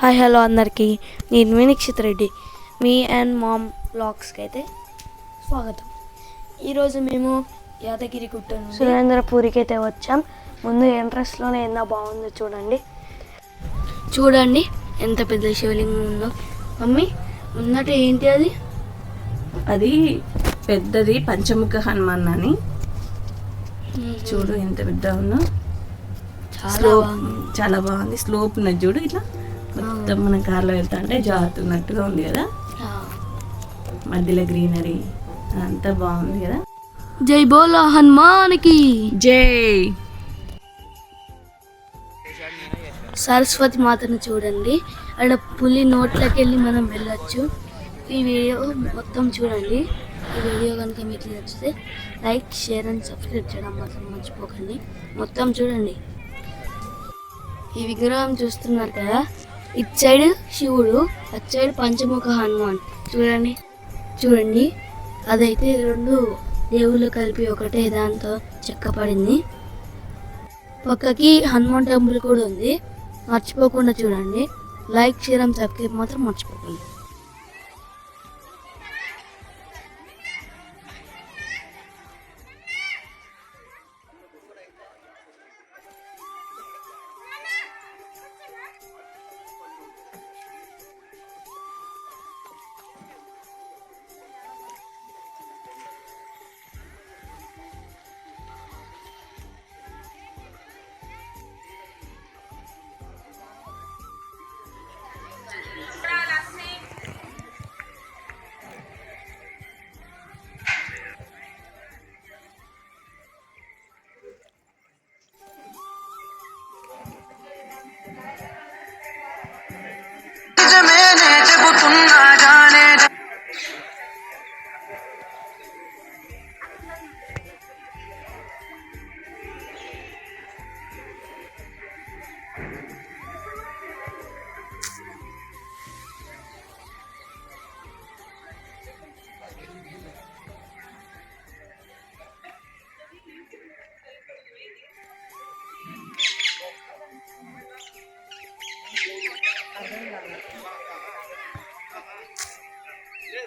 Hi hello అందరికీ. నేను వినిక్షిత్ రెడ్డి. మీ and mom బ్లాగ్స్కి అయితే స్వాగతం. ఈరోజు మేము యాదగిరి గుట్ట సురేంద్రపూరికి అయితే వచ్చాం. ముందు ఎంట్రస్ట్లోనే ఎంత బాగుందో చూడండి. చూడండి ఎంత పెద్ద శివలింగం ఉందో. మమ్మీ ముందట ఏంటి అది? అది పెద్దది పంచముఖ హనుమాన్ అని. చూడు ఎంత పెద్ద ఉందో. చాలా చాలా బాగుంది. స్లోప్ ఉన్నది చూడు ఇట్లా. మొత్తం మన కార్లో వెళ్తా అంటే జారుతున్నట్టుగా ఉంది కదా. మధ్యలో గ్రీనరీ అంతా బాగుంది కదా? జై బోలో హనుమాన్కి. జై! సరస్వతి మాతను చూడండి. అక్కడ పులి నోట్లోకి వెళ్ళి మనం వెళ్ళొచ్చు. ఈ వీడియో మొత్తం చూడండి. ఈ వీడియో కనుక మీకు నచ్చితే లైక్ షేర్ అండ్ సబ్స్క్రైబ్ చేయడం మాత్రం మర్చిపోకండి. మొత్తం చూడండి. ఈ విగ్రహం చూస్తున్నారు కదా? ఇటు సైడ్ శివుడు అటు సైడ్ పంచముఖ హనుమాన్. చూడండి చూడండి. అదైతే రెండు దేవుళ్ళు కలిపి ఒకటే దాంతో చెక్కపడింది పక్కకి హనుమాన్ టెంపుల్ కూడా ఉంది. మర్చిపోకుండా చూడండి. లైక్ చేయడం అండ్ సబ్స్క్రైబ్ మాత్రం మర్చిపోకండి.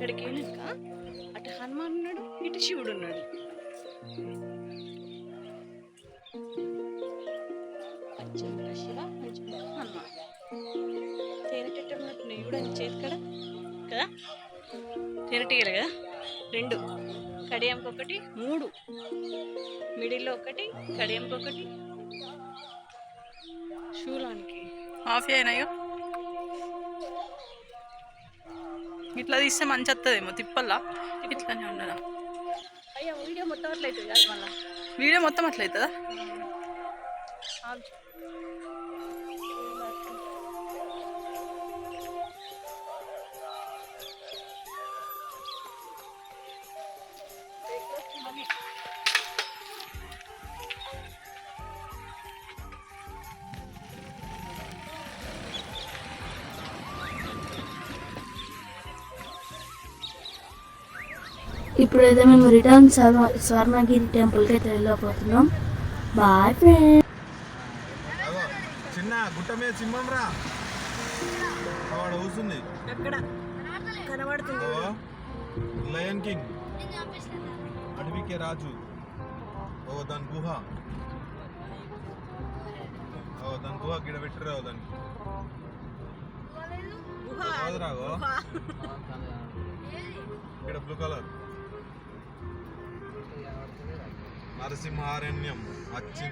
అక్కడికి వెళ్ళాక అటు హనుమాన్ ఉన్నాడు ఇటు శివుడు ఉన్నాడు. శివ హనుమాన్. తేనెటట్టు ఉన్నట్టున్నాయి కూడా చేతి కదా కదా? తేనెటీగలు కదా? రెండు. కడియంకి ఒకటి మూడు. మిడిల్లో ఒకటి కడియంకి ఒకటి. శూలానికి. హాఫ్ అయినాయో? ఇట్లా తీస్తే మంచి వస్తుందేమో తిప్పల్లా? ఇట్లానే ఉండదా అయ్యా వీడియో మొత్తం అట్లయితుంది వీడియో మొత్తం అట్లయితుందా? ఇప్పుడైతే మేము రిటర్న్ స్వర్ణ స్వర్ణగిరి టెంపుల్కి అయితే వెళ్ళిపోతున్నాం బాయ్ ఫ్రెండ్ చిన్న గుట్ట మీద సింహం రా. వాడు కూర్చుంది ఎక్కడ? కనబడుతుంది. లయన్ కింగ్ అడవికే రాజు. ఓ దాని గుహ. ఓ దాని గుహ గిడ పెట్టిరావు దానికి? రాగో ఇక్కడ బ్లూ కలర్. నరసింహారణ్యం అచ్చి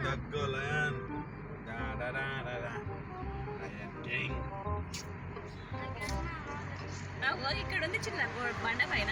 అగ్గో ఇక్కడ ఉంది చిన్న బండ పైన.